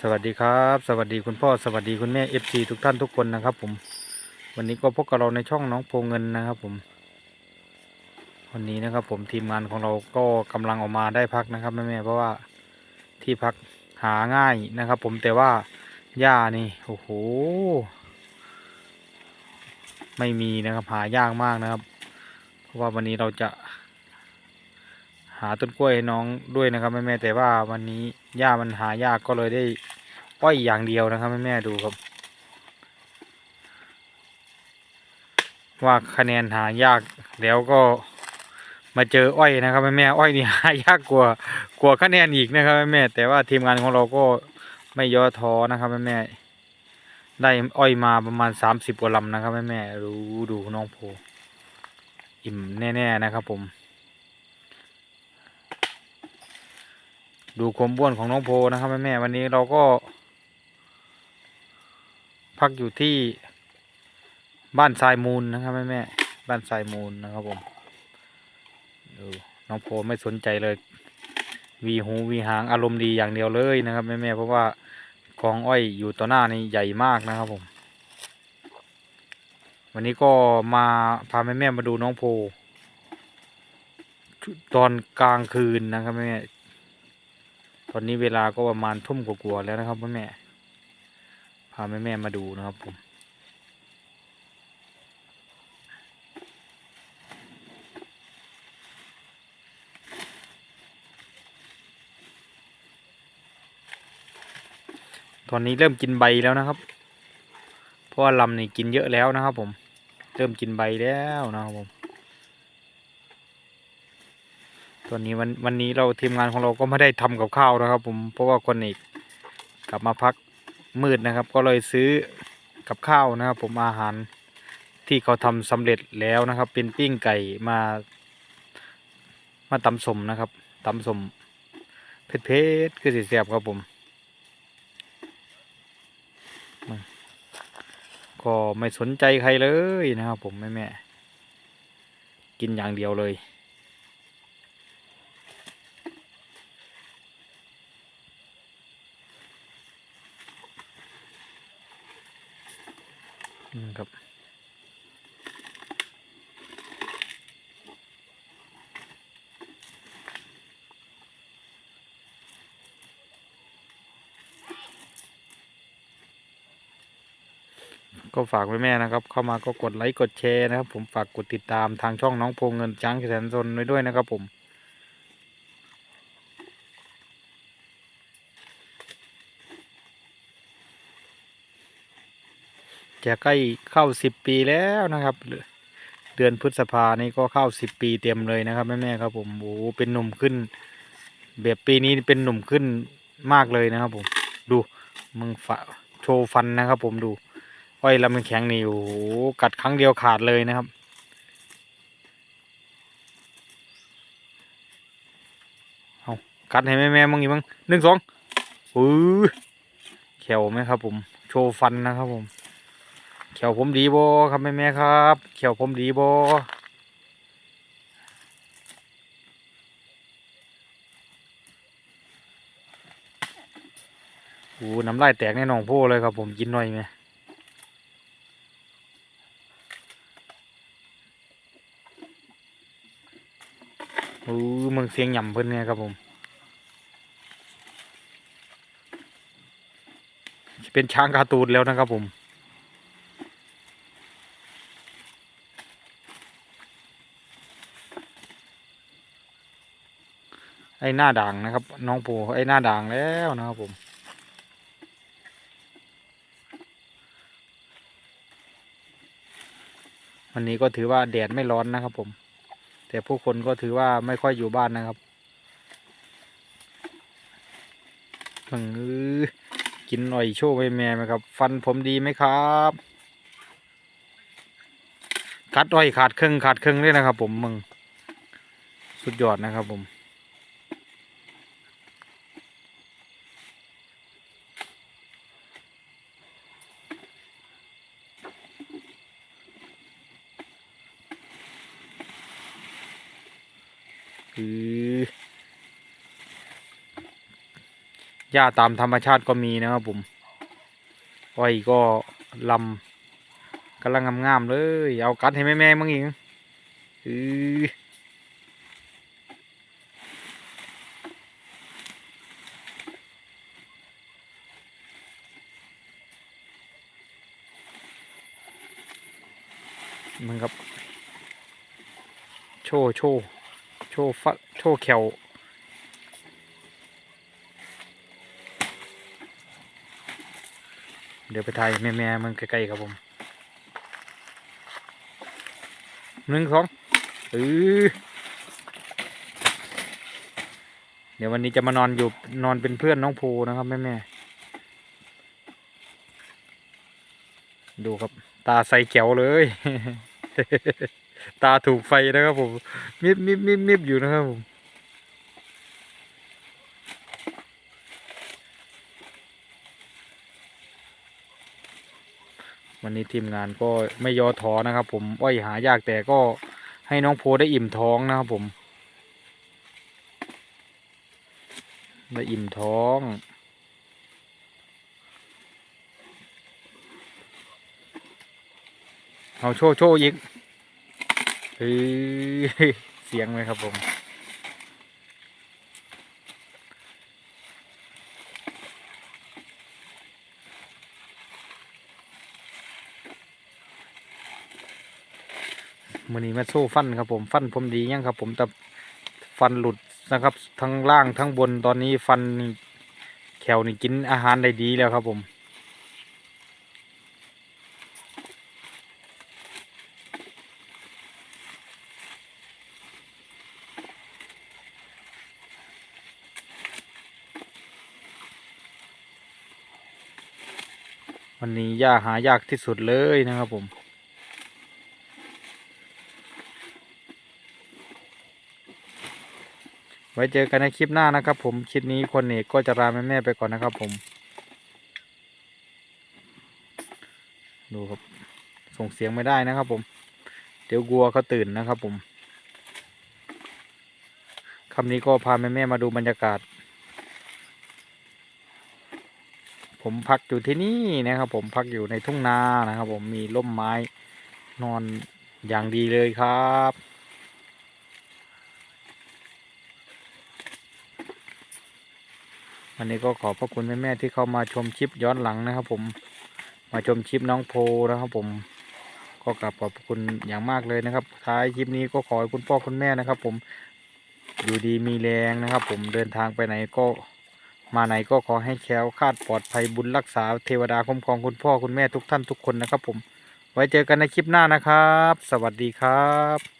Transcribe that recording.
สวัสดีครับ สวัสดีคุณพ่อสวัสดีคุณแม่เอฟซีทุกท่านทุกคนนะครับ ผม วันนี้ก็พบกับเราในช่องน้องโพเงินนะครับ ผม วันนี้นะครับ ผมทีมงานของเราก็กำลังออกมาได้พักนะครับแม่แม่เพราะว่าที่พักหาง่ายนะครับ ผมแต่ว่าหญ้านี่โอ้โหไม่มีนะครับ หายากมากนะครับ เพราะว่าวันนี้เราจะ หาต้นกล้วยให้น้องด้วยนะครับแม่แม่แต่ว่าวันนี้หญ้ามันหายากก็เลยได้อ้อยอย่างเดียวนะครับแม่แม่ดูครับ ว่าคะแนนหายากแล้วก็มาเจออ้อยนะครับแม่แม่อ้อยนี่หายากกว่ากว่าคะแนนอีกนะครับแม่แม่แต่ว่าทีมงานของเราก็ไม่ย่อท้อนะครับแม่แม่ได้อ้อยมาประมาณสามสิบกว่าลำนะครับแม่แม่รู้ดูน้องโพอิ่มแน่ ๆ นะครับผม ดูความบ้วนของน้องโพนะครับแม่แม่วันนี้เราก็ พักอยู่ที่บ้านทรายมูลนะครับแม่แม่บ้านทรายมูลนะครับผมดูน้องโพไม่สนใจเลย วีหูวีหางอารมณ์ดีอย่างเดียวเลยนะครับแม่แม่เพราะว่ากองอ้อยอยู่ต่อหน้านี่ใหญ่มากนะครับผม วันนี้ก็มาพาแม่แม่มาดูน้องโพตอนกลางคืนนะครับแม่ อนนี้เวลาก็ประมาณทุ่มกว่าๆแล้วนะครับแม่แม่พาแม่แม่มาดูนะครับผมตอนนี้เริ่มกินใบแล้วนะครับ เพราะว่าลำนี่กินเยอะแล้วนะครับผม เริ่มกินใบแล้วนะครับผม ตอนนี้วันวันนี้เราทีมงานของเราก็ไม่ได้ทำกับข้าวนะครับ ผมเพราะว่าคนอีกกลับมาพักมืดนะครับ ก็เลยซื้อกับข้าวนะครับ ผมอาหารที่เขาทำสำเร็จแล้วนะครับ เป็นปิ้งไก่มามาตำสมนะครับตำสมเผ็ดเผ็ดคือสีแสบครับผมก็ไม่สนใจใครเลยนะครับ ผมแม่แม่กินอย่างเดียวเลย ครับก็ฝากไว้แม่นะครับ เข้ามาก็กดไลค์กดแชร์นะครับ ผมฝากกดติดตามทางช่องน้องโพเงินจ้างแสนซนไว้ด้วยนะครับผม จะใกล้เข้าสิบปีแล้วนะครับเดือนพฤษภานี่ก็เข้าสิบปีเต็มเลยนะครับแม่ๆครับผมโอ้เป็นหนุ่มขึ้น แบบปีนี้เป็นหนุ่มขึ้นมากเลยนะครับผม ดูมึงฝาโชว์ฟันนะครับ ผมดูอ้อยลำมันแข็งนี่โอ้หกัดครั้งเดียวขาดเลยนะครับเอากัดให้แม่ๆมึงอีกมั้งหนึ่งสองอื้อแขวไหมครับผม โชว์ฟันนะครับผม เขียวผมดีโบครับแม่แม่ครับ เขียวผมดีโบโอ้น้ำลายแตกแน่นอนโพ่เลยครับผมกินหน่อยไหมโอ้มึงเสียงหย่ำเพิ่นไงครับผมเป็นช้างกาตูนแล้วนะครับผม อ้หน้าด่างนะครับ น้องปูไอ้หน้าด่างแล้วนะครับผมวันนี้ก็ถือว่าแดดไม่ร้อนนะครับผม แต่ผู้คนก็ถือว่าไม่ค่อยอยู่บ้านนะครับมึงกินหน่อยโชว์ไปแม่ไหมครับ ฟันผมดีไหมครับกัดอ้อยขาดครึ่งขาดครึ่งเลยนะครับผมมึง สุดยอดนะครับผม คือ หญ้าตามธรรมชาติก็มีนะครับผมอ้อยก็ลำกำลังงามๆเลย เอากัดให้แม่แม่ๆมั่งอีกอือมันครับ โชว์โชว์ ชว์ฟัดโชว์แขวเดี๋ยวไปถ่ายแม่แม่ๆมันใกล้ๆครับผมหนึ่งสองเออเดี๋ยววันนี้จะมานอนอยู่นอนเป็นเพื่อนน้องภูนะครับแม่แม่ๆดูครับ ตาใสแจ๋วเลย ตาถูกไฟนะครับผมมิบมิบมิบมิบอยู่นะครับผมวันนี้ทีมงานก็ไม่ย่อท้อนะครับผมอ้อยหายากแต่ก็ให้น้องโพได้อิ่มท้องนะครับผม ได้อิ่มท้องเอาโชว์โชว์อีก เฮ้ยเสียงไหมครับผม มือนี้มาโซ่ฟันครับผม ฟันผมดียังครับ ผมแต่ฟันหลุดนะครับ ทั้งล่างทั้งบนตอนนี้ฟันแขวนี่กินอาหารได้ดีแล้วครับผม วันนี้หญ้าหายากที่สุดเลยนะครับผม ไว้เจอกันในคลิปหน้านะครับผม คลิปนี้คนเอกก็จะลาแม่แม่ๆไปก่อนนะครับผม ดูครับ ส่งเสียงไม่ได้นะครับผม เดี๋ยวกลัวเขาตื่นนะครับผมคำนี้ก็พาแม่แม่ๆมาดูบรรยากาศ ผมพักอยู่ที่นี่นะครับ ผมพักอยู่ในทุ่งนานะครับ ผมมีร่มไม้นอนอย่างดีเลยครับวันนี้ก็ขอบพระคุณแม่ๆที่เข้ามาชมคลิปย้อนหลังนะครับ ผมมาชมคลิปน้องโพนะครับ ผมก็กราบขอบคุณอย่างมากเลยนะครับ ท้ายคลิปนี้ก็ขอให้คุณพ่อคุณแม่นะครับ ผมอยู่ดีมีแรงนะครับ ผมเดินทางไปไหนก็ มาไหนก็ขอให้แคล้วคลาดปลอดภัยบุญรักษาเทวดาคุ้มครองคุณพ่อคุณแม่ทุกท่านทุกคนนะครับผม ไว้เจอกันในคลิปหน้านะครับ สวัสดีครับ